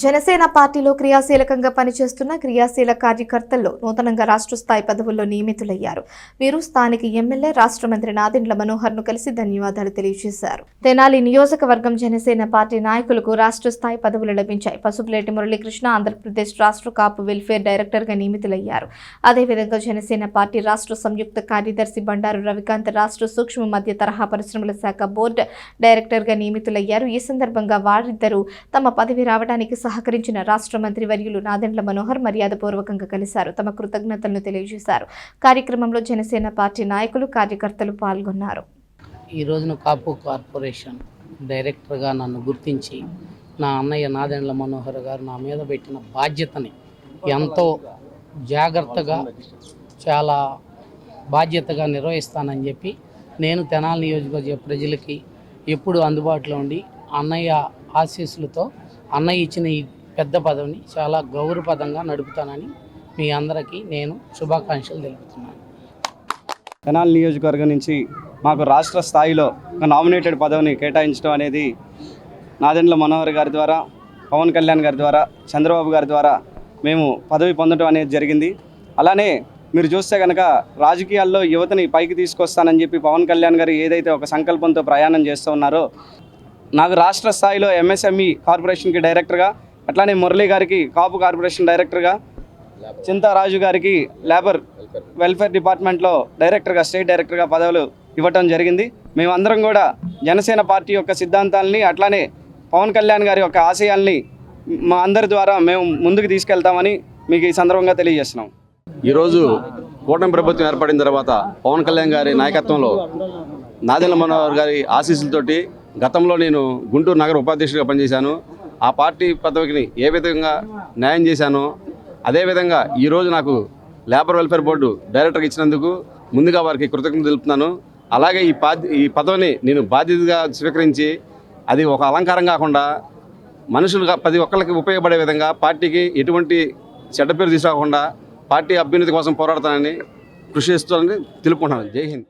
జనసేన పార్టీలో క్రియాశీలకంగా పనిచేస్తున్న క్రియాశీల కార్యకర్తల్లో నూతనంగా రాష్ట్ర స్థాయి పదవుల్లో నియమితులయ్యారు. వీరు స్థానిక ఎమ్మెల్యే రాష్ట్ర మంత్రి నాదెండ్ల మనోహర్ను కలిసి ధన్యవాదాలు తెలియజేశారు. తెనాలి నియోజకవర్గం జనసేన పార్టీ నాయకులకు రాష్ట్ర స్థాయి పదవులు లభించాయి. పసుపులేటి మురళీకృష్ణ ఆంధ్రప్రదేశ్ రాష్ట్ర కాపు వెల్ఫేర్ డైరెక్టర్గా నియమితులయ్యారు. అదేవిధంగా జనసేన పార్టీ రాష్ట్ర సంయుక్త కార్యదర్శి బండారు రవికాంత్ రాష్ట్ర సూక్ష్మ మధ్య తరహా పరిశ్రమల శాఖ బోర్డు డైరెక్టర్గా నియమితులయ్యారు. ఈ సందర్భంగా వారిద్దరూ తమ పదవి రావడానికి సహకరించిన రాష్ట్ర మంత్రి వర్యులు నాదెండ్ల మనోహర్ మర్యాదపూర్వకంగా కలిశారు. తమ కృతజ్ఞతలను తెలియజేశారు. కార్యక్రమంలో జనసేన పార్టీ నాయకులు కార్యకర్తలు పాల్గొన్నారు. ఈ రోజున కాపు కార్పొరేషన్ డైరెక్టర్గా నన్ను గుర్తించి నా అన్నయ్య నాదెండ్ల మనోహర్ గారు నా మీద పెట్టిన బాధ్యతని ఎంతో జాగ్రత్తగా చాలా బాధ్యతగా నిర్వహిస్తానని చెప్పి నేను తెనాలి నియోజకవర్గ ప్రజలకి ఎప్పుడు అందుబాటులో ఉండి అన్నయ్య ఆశీస్సులతో అన్నయ్య ఇచ్చిన ఈ పెద్ద పదవిని చాలా గౌరవపదంగా నడుపుతానని మీ అందరికీ నేను శుభాకాంక్షలు తెలుపుతున్నాను. తెనాలి నియోజకవర్గం నుంచి మాకు రాష్ట్ర స్థాయిలో ఒక నామినేటెడ్ పదవిని కేటాయించడం అనేది నాదెండ్ల మనోహర్ గారి ద్వారా పవన్ కళ్యాణ్ గారి ద్వారా చంద్రబాబు గారి ద్వారా మేము పదవి పొందడం అనేది జరిగింది. అలానే మీరు చూస్తే కనుక రాజకీయాల్లో యువతని పైకి తీసుకొస్తానని చెప్పి పవన్ కళ్యాణ్ గారు ఏదైతే ఒక సంకల్పంతో ప్రయాణం చేస్తూ ఉన్నారో నాకు రాష్ట్ర స్థాయిలో ఎంఎస్ఎంఈ కార్పొరేషన్కి డైరెక్టర్గా అట్లానే మురళీ గారికి కాపు కార్పొరేషన్ డైరెక్టర్గా చింతారాజు గారికి లేబర్ వెల్ఫేర్ డిపార్ట్మెంట్లో డైరెక్టర్గా స్టేట్ డైరెక్టర్గా పదవులు ఇవ్వటం జరిగింది. మేమందరం కూడా జనసేన పార్టీ యొక్క సిద్ధాంతాలని అట్లానే పవన్ కళ్యాణ్ గారి యొక్క ఆశయాల్ని మా అందరి ద్వారా మేము ముందుకు తీసుకెళ్తామని మీకు ఈ సందర్భంగా తెలియజేస్తున్నాం. ఈరోజు కూటమి ప్రభుత్వం ఏర్పడిన తర్వాత పవన్ కళ్యాణ్ గారి నాయకత్వంలో నాదెండ్ల మనోహర్ గారి ఆశీస్సులతోటి గతంలో నేను గుంటూరు నగర ఉపాధ్యక్షుడిగా పనిచేశాను. ఆ పార్టీ పదవికి ఏ విధంగా న్యాయం చేశానో అదేవిధంగా ఈరోజు నాకు లేబర్ వెల్ఫేర్ బోర్డు డైరెక్టర్గా ఇచ్చినందుకు ముందుగా వారికి కృతజ్ఞత తెలుపుతున్నాను. అలాగే ఈ పాద్ ఈ పదవిని నేను బాధ్యతగా స్వీకరించి అది ఒక అలంకారం కాకుండా మనుషులుగా ప్రతి ఒక్కరికి ఉపయోగపడే విధంగా పార్టీకి ఎటువంటి చెడ్డ పేరు తీసుకోకుండా పార్టీ అభ్యున్నతి కోసం పోరాడతానని కృషి చేస్తానని తెలుపుకుంటున్నాను. జై హింద్.